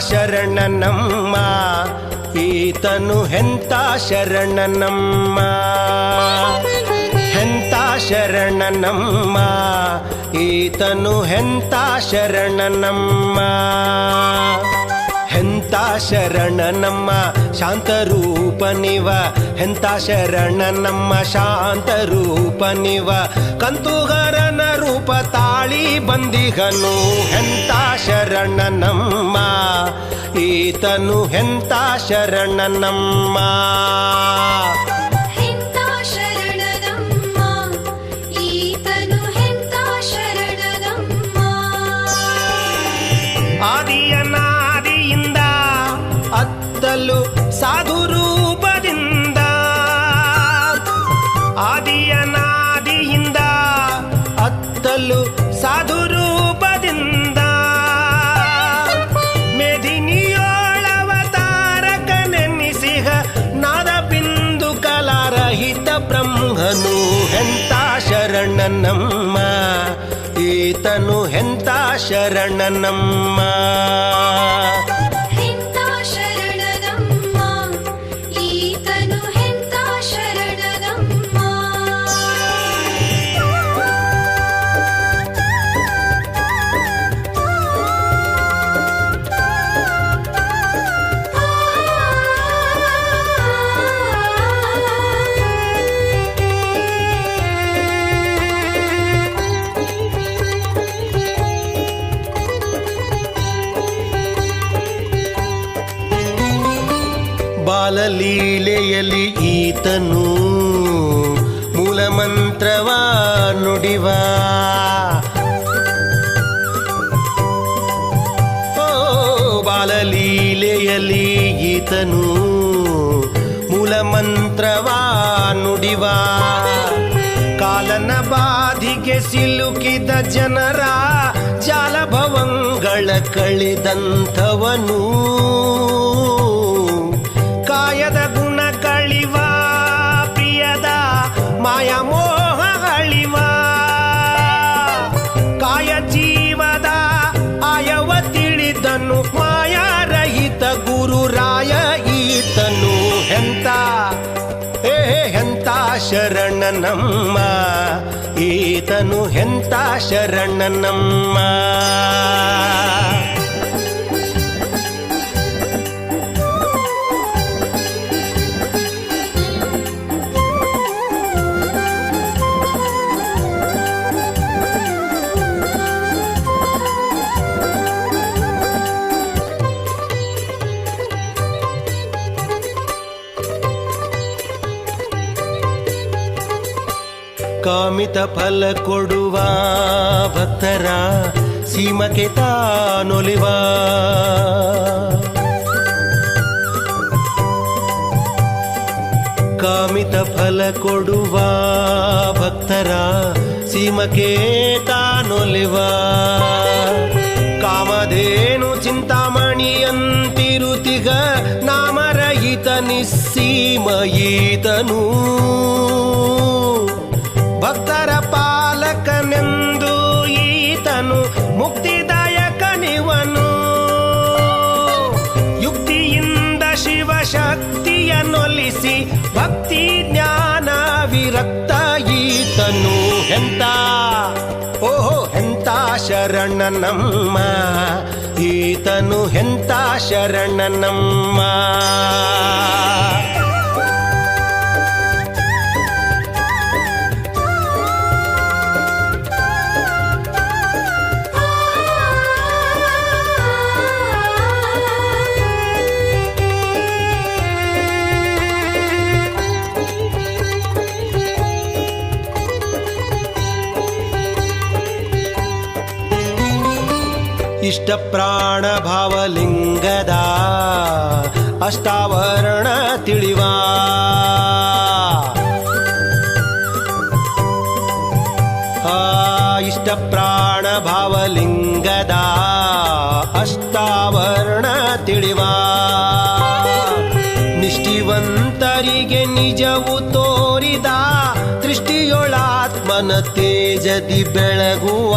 ಶರಣನಮ್ಮ ಈತನು ಹೆಂತ ಶರಣನಮ್ಮ. ಹೆಂತ ಶರಣನಮ್ಮ ಈತನು ಹೆಂತ ಶರಣನಮ್ಮ. ಹೆಂತ ಶರಣನಮ್ಮ ಶಾಂತರೂಪನಿವ ಹೆಂತ ರೂಪ ಶಾಂತರೂಪನಿವ ಕಂತುಗರನ ರೂಪ ತಾಳಿ ಬಂದಿಗನು ಹೆಂತ ಶರಣನಮ್ಮ ಈತನು ಹೆಂತ ಶರಣನಮ್ಮ ಹೆಂತ ಸಾಧು ರೂಪದಿಂದ ಆದಿಯನಾದಿಯಿಂದ ಅತ್ತಲು ಸಾಧು ರೂಪದಿಂದ ಮೇದಿನಿಯೋಳವತಾರಕನೆನ್ನಿಸಿಹ ನಾದ ಬಿಂದು ಕಲಾರಹಿತ ಬ್ರಹ್ಮನು ಹೆಂತ ಶರಣನಮ್ಮ, ಈತನು ಹೆಂತ ಶರಣನಮ್ಮ. ಬಾಲಲೀಲೆಯಲ್ಲಿ ಈತನು ಮೂಲ ಮಂತ್ರವ ನುಡಿವ. ಓ ಬಾಲಲೀಲೆಯಲ್ಲಿ ಈತನು ಮೂಲ ಮಂತ್ರವ ನುಡಿವ. ಕಾಲನ ಬಾಧಿಗೆ ಸಿಲುಕಿದ ಜನರ ಜಾಲಭವಂಗಳ ಕಳೆದಂಥವನು. ಹೆಂತ ಶರಣನಮ್ಮ ಈತನು ಹೆಂತ ಶರಣನಮ್ಮ ಕಾಮಿತ ಫಲ ಕೊಡುವ ಭಕ್ತರ ಸೀಮಕ್ಕೆ ತಾನೊಲಿವ. ಕಾಮಿತ ಫಲ ಕೊಡುವ ಭಕ್ತರ ಸೀಮಕ್ಕೆ ತಾನೊಲಿವ. ಕಾಮಧೇನು ಚಿಂತಾಮಣಿಯಂತಿರುತಿಗ ನಾಮರಹಿತ ನಿಸ್ಸೀಮಯೀತನೂ ಭಕ್ತರ ಪಾಲಕನೆಂದು ಈತನು ಮುಕ್ತಿದಾಯಕನಿವನು ಯುಕ್ತಿಯಿಂದ ಶಿವಶಕ್ತಿಯನ್ನೊಲಿಸಿ ಭಕ್ತಿ ಜ್ಞಾನ ವಿರಕ್ತ ಈತನು. ಎಂತ? ಓಹೋ, ಎಂತ ಶರಣನಮ್ಮ ಈತನು ಎಂತ ಶರಣನಮ್ಮ ಇಷ್ಟ ಪ್ರಾಣ ಭಾವಲಿಂಗದ ಅಷ್ಟಾವರಣ ತಿಳಿವ. ಭಾವಲಿಂಗದ ಅಷ್ಟಾವರಣ ತಿಳಿವ. ನಿಷ್ಠಿವಂತರಿಗೆ ನಿಜವು ತೋರಿದ ದೃಷ್ಟಿಯೊಳಾತ್ಮನ ತೇಜದಿ ಬೆಳಗುವ.